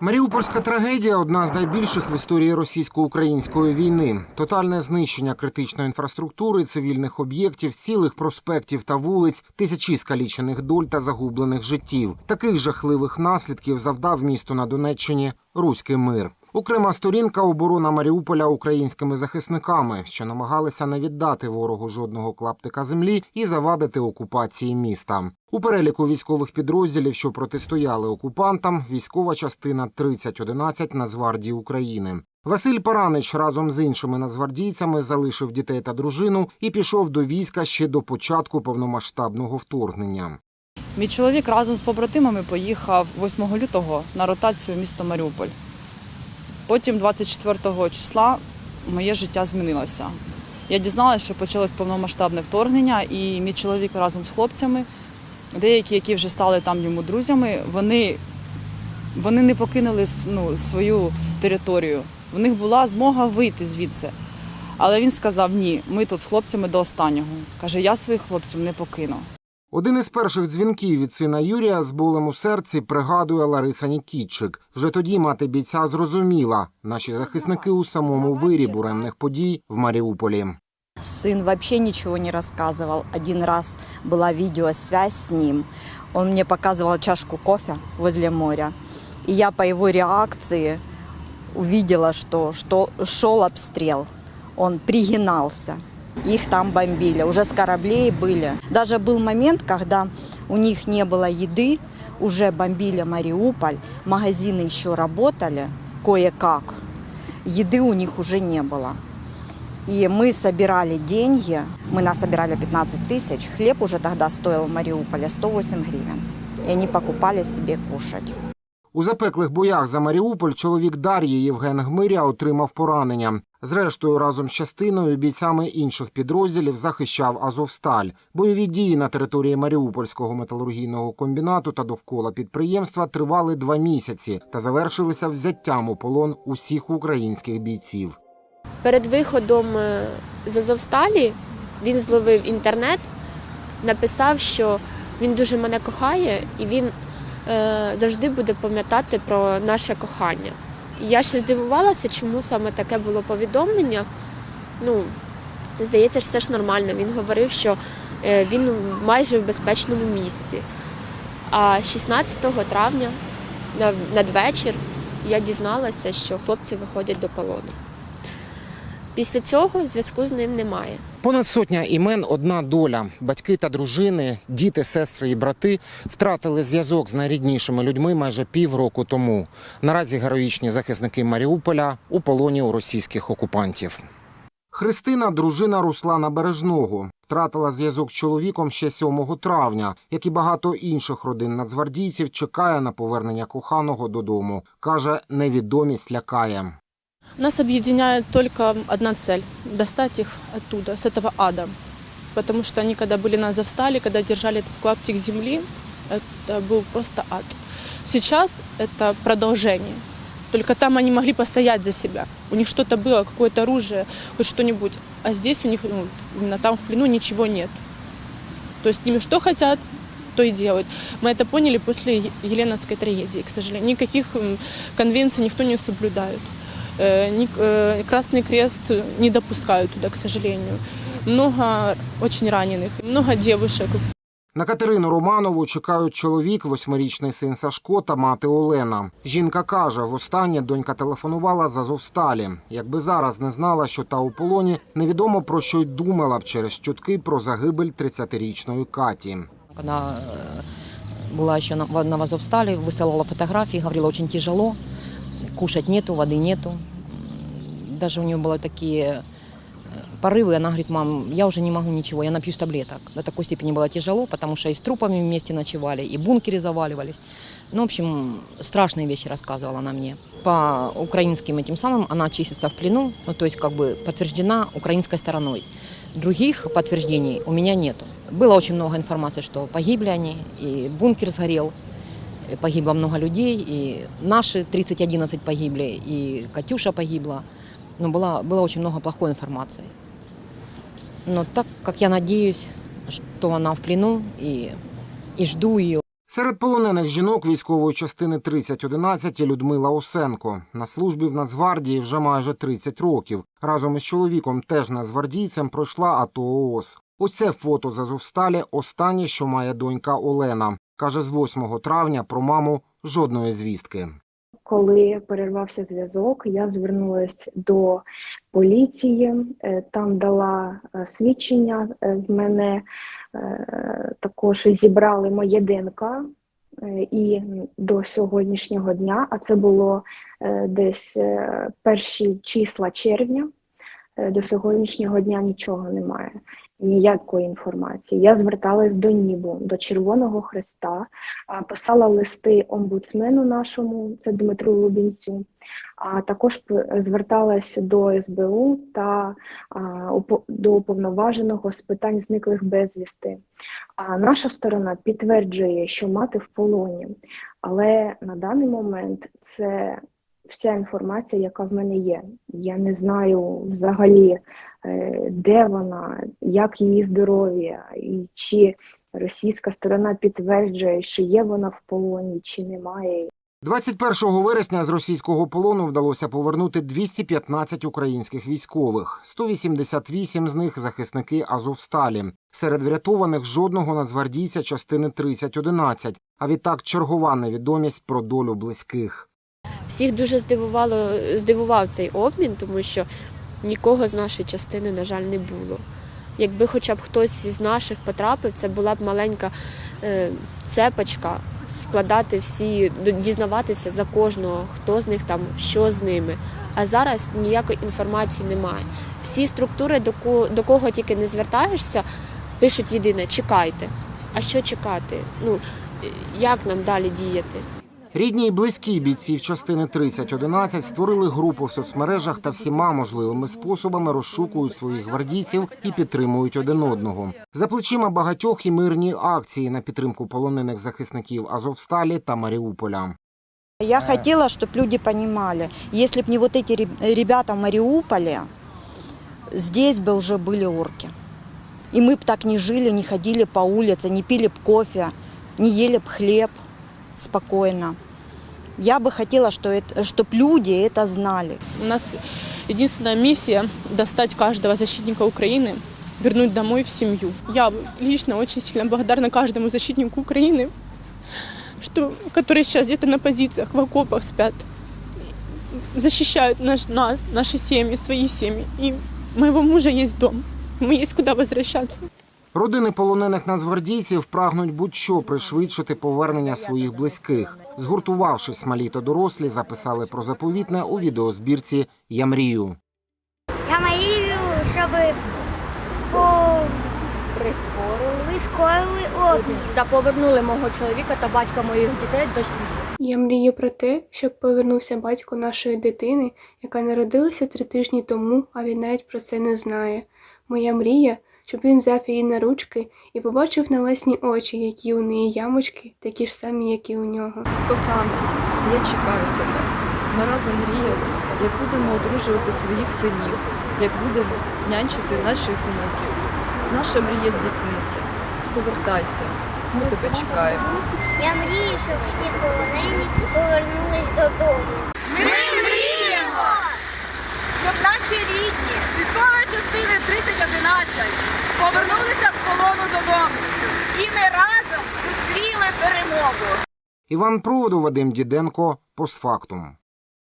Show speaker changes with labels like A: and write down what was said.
A: Маріупольська трагедія одна з найбільших в історії російсько-української війни. Тотальне знищення критичної інфраструктури, цивільних об'єктів, цілих проспектів та вулиць, тисячі скалічених доль та загублених життів. Таких жахливих наслідків завдав місту на Донеччині руський мир. Окрема сторінка оборона Маріуполя українськими захисниками, що намагалися не віддати ворогу жодного клаптика землі і завадити окупації міста. У переліку військових підрозділів, що протистояли окупантам, військова частина 3011 Нацгвардії України. Василь Паранич разом з іншими нацгвардійцями залишив дітей та дружину і пішов до війська ще до початку повномасштабного вторгнення.
B: Мій чоловік разом з побратимами поїхав 8 лютого на ротацію в місто Маріуполь. Потім, 24 числа, моє життя змінилося. Я дізналася, що почалось повномасштабне вторгнення, і мій чоловік разом з хлопцями, деякі, які вже стали там йому друзями, вони, вони не покинули ну, свою територію. В них була змога вийти звідси. Але він сказав: ні, ми тут з хлопцями до останнього. Каже, я своїх хлопців не покину.
A: Один із перших дзвінків від сина Юрія з болем у серці пригадує Лариса Нікітчик. Вже тоді мати бійця зрозуміла, наші захисники у самому вирі буремних подій в Маріуполі.
C: Сын вообще ничего не рассказывал. Один раз была видеосвязь с ним. Он мне показывал чашку кофе возле моря. И я по его реакции увидела, что, что шел обстрел. Он пригинался. Их там бомбили. Уже с кораблей были. Даже был момент, когда у них не было еды, уже бомбили Мариуполь, магазины еще работали кое-как. Еды у них уже не было. И мы собирали деньги, мы насобирали 15 тысяч, хлеб уже тогда стоил в Мариуполе 108 гривен. И они покупали себе кушать.
A: У запеклих боях за Маріуполь чоловік Дар'ї Євген Гмиря отримав поранення. Зрештою, разом з частиною бійцями інших підрозділів захищав Азовсталь. Бойові дії на території Маріупольського металургійного комбінату та довкола підприємства тривали два місяці та завершилися взяттям у полон усіх українських бійців.
D: Перед виходом е, з Азовсталі він зловив інтернет, написав, що він дуже мене кохає і він е, завжди буде пам'ятати про наше кохання. Я ще здивувалася, чому саме таке було повідомлення. Ну, здається, все ж нормально. Він говорив, що е, він майже в безпечному місці. А 16 травня надвечір я дізналася, що хлопці виходять до полону. Після цього зв'язку з ним немає.
A: Понад сотня імен одна доля. Батьки та дружини, діти, сестри і брати втратили зв'язок з найріднішими людьми майже півроку тому. Наразі героїчні захисники Маріуполя у полоні у російських окупантів. Христина, дружина Руслана Бережного, втратила зв'язок з чоловіком ще 7 травня, як і багато інших родин нацгвардійців, чекає на повернення коханого додому. каже, невідомість лякає.
E: Нас объединяет только одна цель – достать их оттуда, с этого ада. Потому что они, когда были на Завстале, когда держали этот клаптик земли, это был просто ад. Сейчас это продолжение. Только там они могли постоять за себя. У них что-то было, какое-то оружие, хоть что-нибудь. А здесь у них, ну, именно там в плену ничего нет. То есть ними что хотят, то и делают. Мы это поняли после Еленовской трагедии, к сожалению. Никаких конвенций никто не соблюдает. Э, ни- э, Красный Крест не допускают туда, к сожалению. Много очень раненых, много девушек.
A: На Катерину Романову чекають чоловік, восьмирічний син Сашко та мати Олена. Жінка каже, востаннє донька телефонувала з Азовсталі. Якби зараз не знала, що та у полоні, невідомо про що й думала б через чутки про загибель 30-річної Каті.
F: Когда э, была еще на, в- на Азовстале, высылала фотографии, говорила, очень тяжело, кушать нету, воды нету. М, Даже у нее были такие э, порывы, она говорит, мам, я уже не могу ничего, я напьюсь таблеток. До такой степени было тяжело, потому что и с трупами вместе ночевали, и бункеры заваливались. Ну, в общем, страшные вещи рассказывала она мне. По украинским этим самым она числится в плену, ну, то есть как бы подтверждена украинской стороной. Других подтверждений у меня нету. Было очень много информации, что погибли они, и бункер сгорел, и погибло много людей, и наши 30-11 погибли, и Катюша погибла. Но было, было очень много плохой информации. Но так как я надеюсь, что она в плену, и, и жду ее,
A: Серед полонених жінок військової частини 3011 Людмила Осенко. На службі в Нацгвардії вже майже 30 років. Разом із чоловіком, теж нацгвардійцем, пройшла АТО ООС. Ось це фото з Азовсталі останнє, що має донька Олена. Каже, з 8 травня про маму жодної звістки.
G: Коли перервався зв'язок, я звернулася до поліції, е, там дала е, свідчення е, в мене, також зібрали моє ДНК. І до сьогоднішнього дня, а це було десь перші числа червня, до сьогоднішнього дня нічого немає, ніякої інформації. Я зверталась до НІБУ, до Червоного Хреста, писала листи омбудсмену нашому, це Дмитру Лубінцю, а також зверталась до СБУ та до уповноваженого з питань зниклих безвісти. А наша сторона підтверджує, що мати в полоні, але на даний момент це вся інформація, яка в мене є. Я не знаю взагалі, е, де вона, як її здоров'я, і чи російська сторона підтверджує, що є вона в полоні, чи немає.
A: 21 вересня з російського полону вдалося повернути 215 українських військових. 188 з них захисники Азовсталі. Серед врятованих жодного нацгвардійця частини 3011, а відтак чергова невідомість про долю близьких.
D: Всіх дуже здивувало, здивував цей обмін, тому що нікого з нашої частини, на жаль, не було. Якби хоча б хтось із наших потрапив, це була б маленька е, цепочка, складати всі, дізнаватися за кожного, хто з них там, що з ними. А зараз ніякої інформації немає. Всі структури, до кого, до кого тільки не звертаєшся, пишуть єдине чекайте. А що чекати? Ну е, як нам далі діяти?
A: Рідні і близькі бійців частини 3011 створили групу в соцмережах та всіма можливими способами розшукують своїх гвардійців і підтримують один одного. За плечима багатьох і мирні акції на підтримку полонених захисників Азовсталі та Маріуполя.
C: Я хотела, чтобы люди понимали, если бы не вот эти реб- ребята в Мариуполе, здесь бы уже были орки. И мы бы так не жили, не ходили по улице, не пили бы кофе, не ели бы хлеб спокойно. Я бы хотела, чтобы люди это знали.
E: У нас единственная миссия – достать каждого защитника Украины, вернуть домой в семью. Я лично очень сильно благодарна каждому защитнику Украины, что, которые сейчас где-то на позициях, в окопах спят, защищают наш, нас, наши семьи, свои семьи. И у моего мужа есть дом, ему есть куда возвращаться.
A: Родини полонених нацгвардійців прагнуть будь-що пришвидшити повернення своїх близьких. Згуртувавшись, малі та дорослі записали про заповітне у відеозбірці Я мрію.
H: Я мрію, щоб по... прискорили обмін.
I: та повернули мого чоловіка та батька моїх дітей до сім'ї.
J: Я мрію про те, щоб повернувся батько нашої дитини, яка народилася три тижні тому, а він навіть про це не знає. Моя мрія, щоб він взяв її на ручки і побачив на власні очі, які у неї ямочки, такі ж самі, як і у нього.
K: Коханий, я чекаю тебе. Ми разом мріяли, як будемо одружувати своїх синів, як будемо нянчити наших внуків. Наша мрія здійсниться. Повертайся, ми тебе чекаємо.
H: Я мрію, щоб всі полонені повернулись додому.
I: Щоб наші рідні з військової частини 3011 повернулися з полону додому. І ми разом зустріли перемогу.
A: Іван Проводу, Вадим Діденко, постфактум.